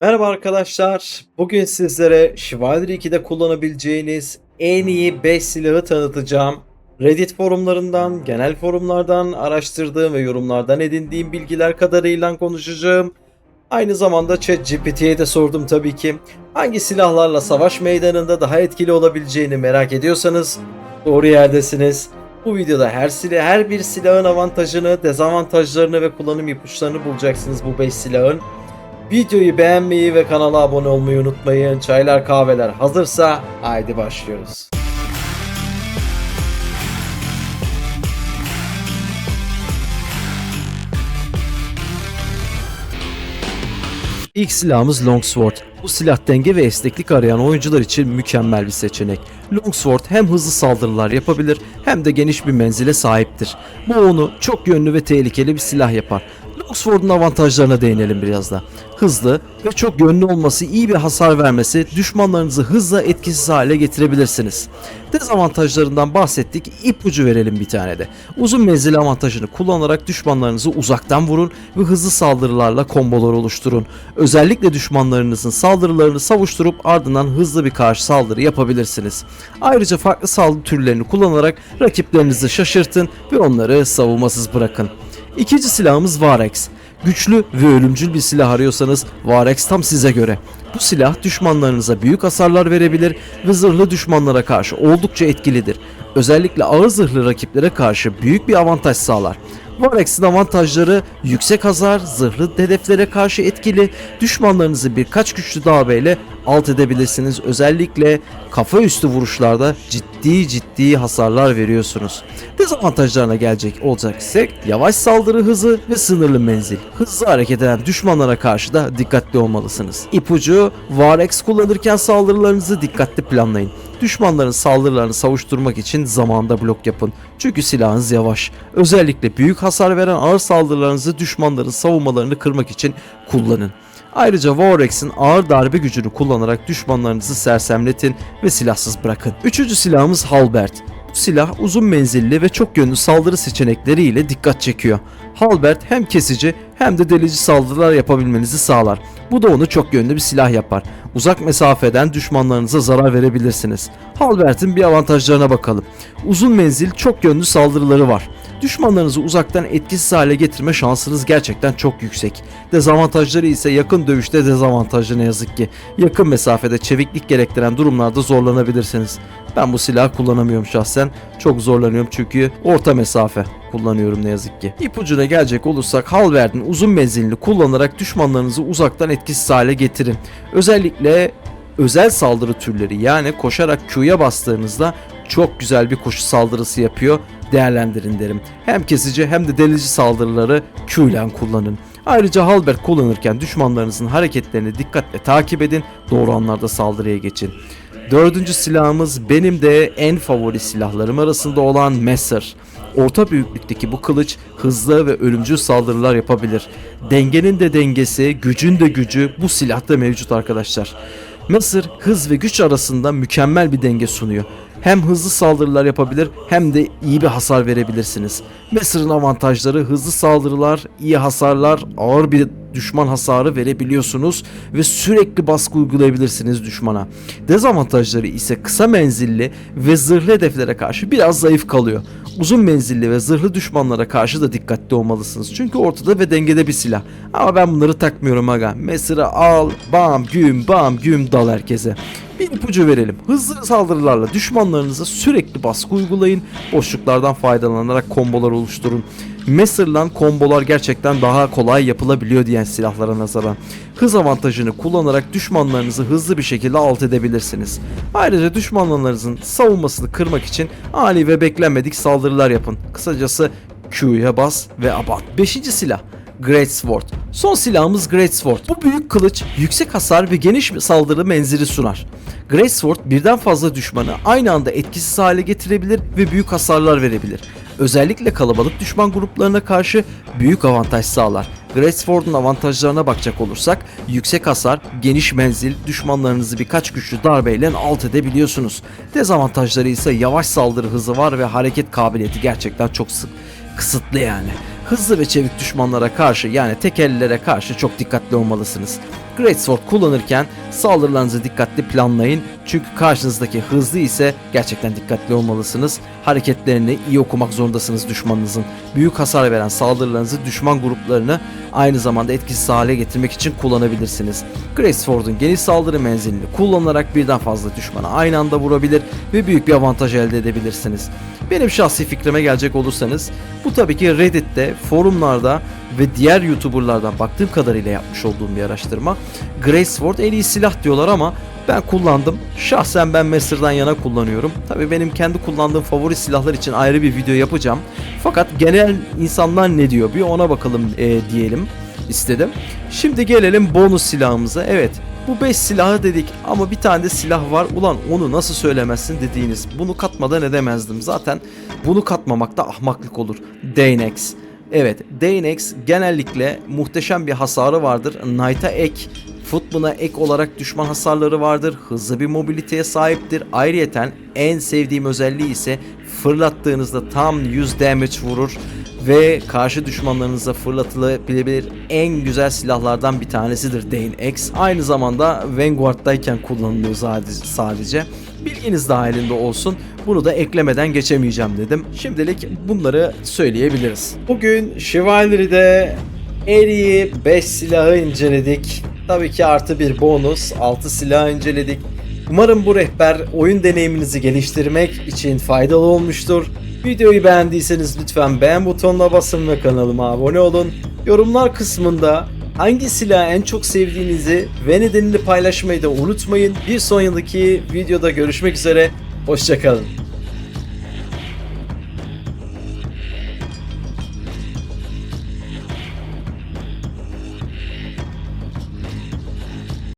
Merhaba arkadaşlar. Bugün sizlere Chivalry 2'de kullanabileceğiniz en iyi 5 silahı tanıtacağım. Reddit forumlarından, genel forumlardan araştırdığım ve yorumlardan edindiğim bilgiler kadarıyla konuşacağım. Aynı zamanda ChatGPT'ye de sordum tabii ki. Hangi silahlarla savaş meydanında daha etkili olabileceğini merak ediyorsanız doğru yerdesiniz. Bu videoda her silah, her bir silahın avantajını, dezavantajlarını ve kullanım ipuçlarını bulacaksınız bu 5 silahın. Videoyu beğenmeyi ve kanala abone olmayı unutmayın. Çaylar kahveler hazırsa haydi başlıyoruz. İlk silahımız Longsword. Bu silah denge ve esneklik arayan oyuncular için mükemmel bir seçenek. Longsword hem hızlı saldırılar yapabilir hem de geniş bir menzile sahiptir. Bu onu çok yönlü ve tehlikeli bir silah yapar. Longsword'un avantajlarına değinelim biraz da. Hızlı ve çok yönlü olması, iyi bir hasar vermesi, düşmanlarınızı hızla etkisiz hale getirebilirsiniz. Dezavantajlarından bahsettik, ipucu verelim bir tane de. Uzun menzil avantajını kullanarak düşmanlarınızı uzaktan vurun ve hızlı saldırılarla kombolar oluşturun. Özellikle düşmanlarınızın saldırılarını savuşturup ardından hızlı bir karşı saldırı yapabilirsiniz. Ayrıca farklı saldırı türlerini kullanarak rakiplerinizi şaşırtın ve onları savunmasız bırakın. İkinci silahımız Varex. Güçlü ve ölümcül bir silah arıyorsanız Varex tam size göre. Bu silah düşmanlarınıza büyük hasarlar verebilir ve zırhlı düşmanlara karşı oldukça etkilidir. Özellikle ağır zırhlı rakiplere karşı büyük bir avantaj sağlar. Varex'in avantajları yüksek hasar, zırhlı hedeflere karşı etkili, düşmanlarınızı birkaç güçlü darbeyle alt edebilirsiniz. Özellikle kafa üstü vuruşlarda ciddi ciddi hasarlar veriyorsunuz. Dezavantajlarına gelecek olacak ise yavaş saldırı hızı ve sınırlı menzil. Hızlı hareket eden düşmanlara karşı da dikkatli olmalısınız. İpucu, Varex kullanırken saldırılarınızı dikkatli planlayın. Düşmanların saldırılarını savuşturmak için zamanda blok yapın. Çünkü silahınız yavaş. Özellikle büyük hasar veren ağır saldırılarınızı düşmanların savunmalarını kırmak için kullanın. Ayrıca Warrex'in ağır darbe gücünü kullanarak düşmanlarınızı sersemletin ve silahsız bırakın. Üçüncü silahımız Halbert. Silah uzun menzilli ve çok yönlü saldırı seçenekleriyle dikkat çekiyor. Halbert hem kesici hem de delici saldırılar yapabilmenizi sağlar. Bu da onu çok yönlü bir silah yapar. Uzak mesafeden düşmanlarınıza zarar verebilirsiniz. Halbert'in bir avantajlarına bakalım. Uzun menzil çok yönlü saldırıları var. Düşmanlarınızı uzaktan etkisiz hale getirme şansınız gerçekten çok yüksek. Dezavantajları ise yakın dövüşte dezavantajlı ne yazık ki. Yakın mesafede çeviklik gerektiren durumlarda zorlanabilirsiniz. Ben bu silahı kullanamıyorum şahsen. Çok zorlanıyorum çünkü orta mesafe kullanıyorum ne yazık ki. İpucuna gelecek olursak Halbert'in uzun menzilini kullanarak düşmanlarınızı uzaktan etkisiz hale getirin. Özellikle özel saldırı türleri yani koşarak Q'ya bastığınızda çok güzel bir koşu saldırısı yapıyor. Değerlendirin derim. Hem kesici hem de delici saldırıları Q ile kullanın. Ayrıca Halbert kullanırken düşmanlarınızın hareketlerini dikkatle takip edin. Doğru anlarda saldırıya geçin. Dördüncü silahımız benim de en favori silahlarım arasında olan Messer. Orta büyüklükteki bu kılıç hızlı ve ölümcül saldırılar yapabilir. Dengenin de dengesi, gücün de gücü bu silahta mevcut arkadaşlar. Messer hız ve güç arasında mükemmel bir denge sunuyor. Hem hızlı saldırılar yapabilir hem de iyi bir hasar verebilirsiniz. Messer'ın avantajları hızlı saldırılar, iyi hasarlar, ağır bir düşman hasarı verebiliyorsunuz ve sürekli baskı uygulayabilirsiniz düşmana. Dezavantajları ise kısa menzilli ve zırhlı hedeflere karşı biraz zayıf kalıyor. Uzun menzilli ve zırhlı düşmanlara karşı da dikkatli olmalısınız. Çünkü ortada ve dengede bir silah. Ama ben bunları takmıyorum aga. Messer'ı al, bam güm bam güm dal herkese. Bir ipucu verelim. Hızlı saldırılarla düşmanlarınıza sürekli baskı uygulayın. Boşluklardan faydalanarak kombolar oluşturun. Messer'la kombolar gerçekten daha kolay yapılabiliyor diyen silahlara nazaran. Hız avantajını kullanarak düşmanlarınızı hızlı bir şekilde alt edebilirsiniz. Ayrıca düşmanlarınızın savunmasını kırmak için ani ve beklenmedik saldırılar yapın. Kısacası Q'ya bas ve abat. 5. silah Great Sword. Son silahımız Great Sword. Bu büyük kılıç yüksek hasar ve geniş saldırı menzili sunar. Great Sword birden fazla düşmanı aynı anda etkisiz hale getirebilir ve büyük hasarlar verebilir. Özellikle kalabalık düşman gruplarına karşı büyük avantaj sağlar. Great Sword'un avantajlarına bakacak olursak yüksek hasar, geniş menzil, düşmanlarınızı birkaç güçlü darbeyle alt edebiliyorsunuz. Dezavantajları ise yavaş saldırı hızı var ve hareket kabiliyeti gerçekten çok sık kısıtlı yani. Hızlı ve çevik düşmanlara karşı yani tek ellilere karşı çok dikkatli olmalısınız. Greatsword kullanırken saldırılarınızı dikkatli planlayın. Çünkü karşınızdaki hızlı ise gerçekten dikkatli olmalısınız. Hareketlerini iyi okumak zorundasınız düşmanınızın. Büyük hasar veren saldırılarınızı düşman gruplarını aynı zamanda etkisiz hale getirmek için kullanabilirsiniz. Greatsword'un geniş saldırı menzilini kullanarak birden fazla düşmana aynı anda vurabilir ve büyük bir avantaj elde edebilirsiniz. Benim şahsi fikrime gelecek olursanız bu tabii ki Reddit'te, forumlarda ve diğer YouTuber'lardan baktığım kadarıyla yapmış olduğum bir araştırma. Greatsword en iyi silah diyorlar ama ben kullandım. Şahsen ben Master'dan yana kullanıyorum. Tabii benim kendi kullandığım favori silahlar için ayrı bir video yapacağım. Fakat genel insanlar ne diyor bir ona bakalım e, diyelim istedim. Şimdi gelelim bonus silahımıza. Evet bu 5 silahı dedik ama bir tane de silah var. Ulan onu nasıl söylemezsin dediğiniz. Bunu katmadan edemezdim. Zaten bunu katmamakta ahmaklık olur. Dynex. Evet, Dynex genellikle muhteşem bir hasarı vardır. Knight'a ek, Footman'a ek olarak düşman hasarları vardır. Hızlı bir mobiliteye sahiptir. Ayrıyeten en sevdiğim özelliği ise fırlattığınızda tam 100 damage vurur ve karşı düşmanlarınıza fırlatılabilir en güzel silahlardan bir tanesidir Dane X. Aynı zamanda Vanguard'dayken kullanılıyor sadece. Bilginiz dahilinde olsun. Bunu da eklemeden geçemeyeceğim dedim. Şimdilik bunları söyleyebiliriz. Bugün Chivalry'de en iyi 5 silahı inceledik. Tabii ki artı bir bonus 6 silah inceledik. Umarım bu rehber oyun deneyiminizi geliştirmek için faydalı olmuştur. Videoyu beğendiyseniz lütfen beğen butonuna basın ve kanalıma abone olun. Yorumlar kısmında hangi silahı en çok sevdiğinizi ve nedenini paylaşmayı da unutmayın. Bir sonraki videoda görüşmek üzere. Hoşçakalın.